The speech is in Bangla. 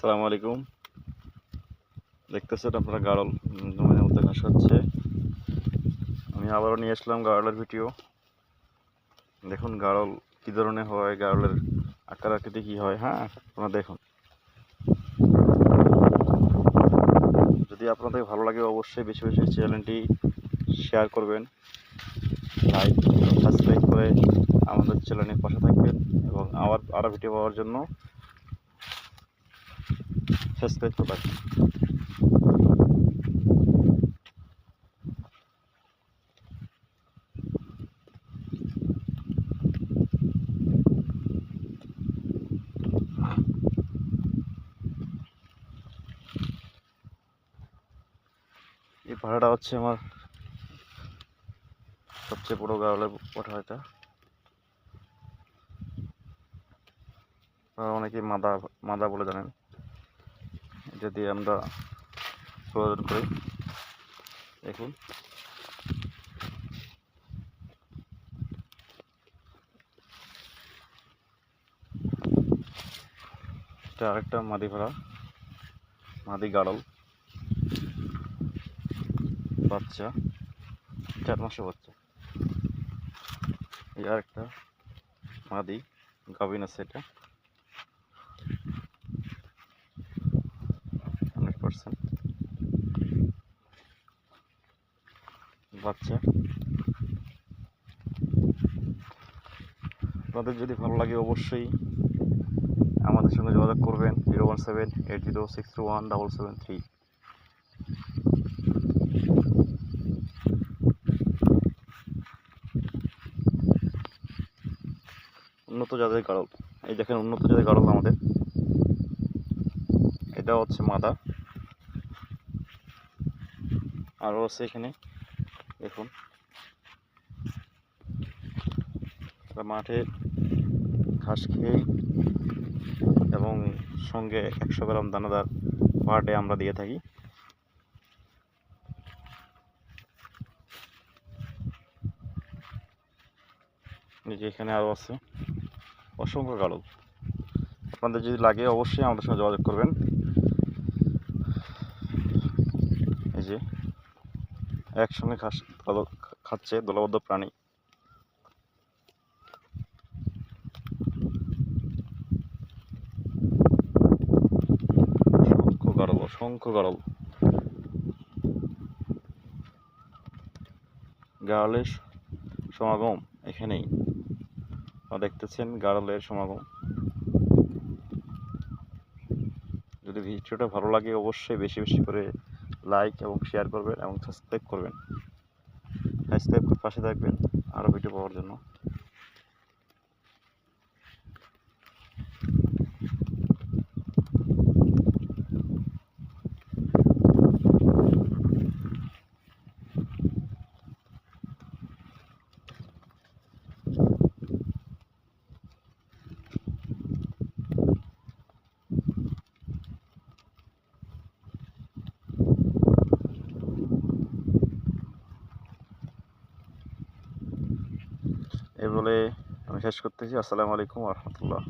আসসালামু আলাইকুম। দেখতেছেন আপনারা গাড়ল জমির মধ্যে ঘাস হচ্ছে। আমি আবারও নিয়ে আসলাম গাড়লের ভিডিও। দেখুন গাড়ল কী ধরনের হয় গাড়লের আকার আকৃতি কী হয় হ্যাঁ? আপনারা দেখুন। যদি আপনাদের ভালো লাগে অবশ্যই বেশি বেশি চ্যানেলটি শেয়ার করবেন, লাইক সাবস্ক্রাইব করে আমাদের চ্যানেলের পাশে থাকবেন এবং আবার আরও ভিডিও পাওয়ার জন্য সাবস্ক্রাইব করে রাখবেন এই পাহাড়টা হচ্ছে আমার সবচেয়ে বড় গাওয়ালের পাঠা এটা। অনেকেই মাদা মাদা বলে জানেন। দিয়ে আমরা প্রয়োজন করি, দেখুন। এটা আরেকটা মাদি ভাড়া মাদি গাড়ল। বাচ্চা, চার মাসের বাচ্চা। এই আরেকটা মাদি গাভিন আছে এটা। বাচ্চা। আপনাদের যদি ভালো লাগে অবশ্যই আমাদের সঙ্গে যোগাযোগ করবেন zero one seven eight zero six two one double seven three উন্নত জাতের গাড়ল এই দেখেন উন্নত জাতের গাড়ল আমাদের। এটা হচ্ছে মাদা। আরও আছে এখানে। দেখুন। তারা মাঠে ঘাস খেয়ে এবং সঙ্গে একশো গ্রাম দানাদার পার ডে আমরা দিয়ে থাকি। যে এখানে আরও আছে। অসংখ্য গাড়ল আপনাদের যদি লাগে অবশ্যই আমাদের সঙ্গে যোগাযোগ করবেন। এই যে একসঙ্গে খাচ্ছে দলবদ্ধ প্রাণী। অসংখ্য গাড়ল অসংখ্য গাড়ল। গাড়লের সমাগম এখানেই। দেখতেছেন গাড়লের সমাগম। যদি ভিডিওটা ভালো লাগে, অবশ্যই বেশি বেশি করে লাইক এবং শেয়ার করবেন এবং সাবস্ক্রাইব করবেন। সাবস্ক্রাইব করে পাশে থাকবেন আরও ভিডিও পাওয়ার জন্য। এই বলে আমি শেষ করতেছি। আসসালামু আলাইকুম রহমতুল্লাহ।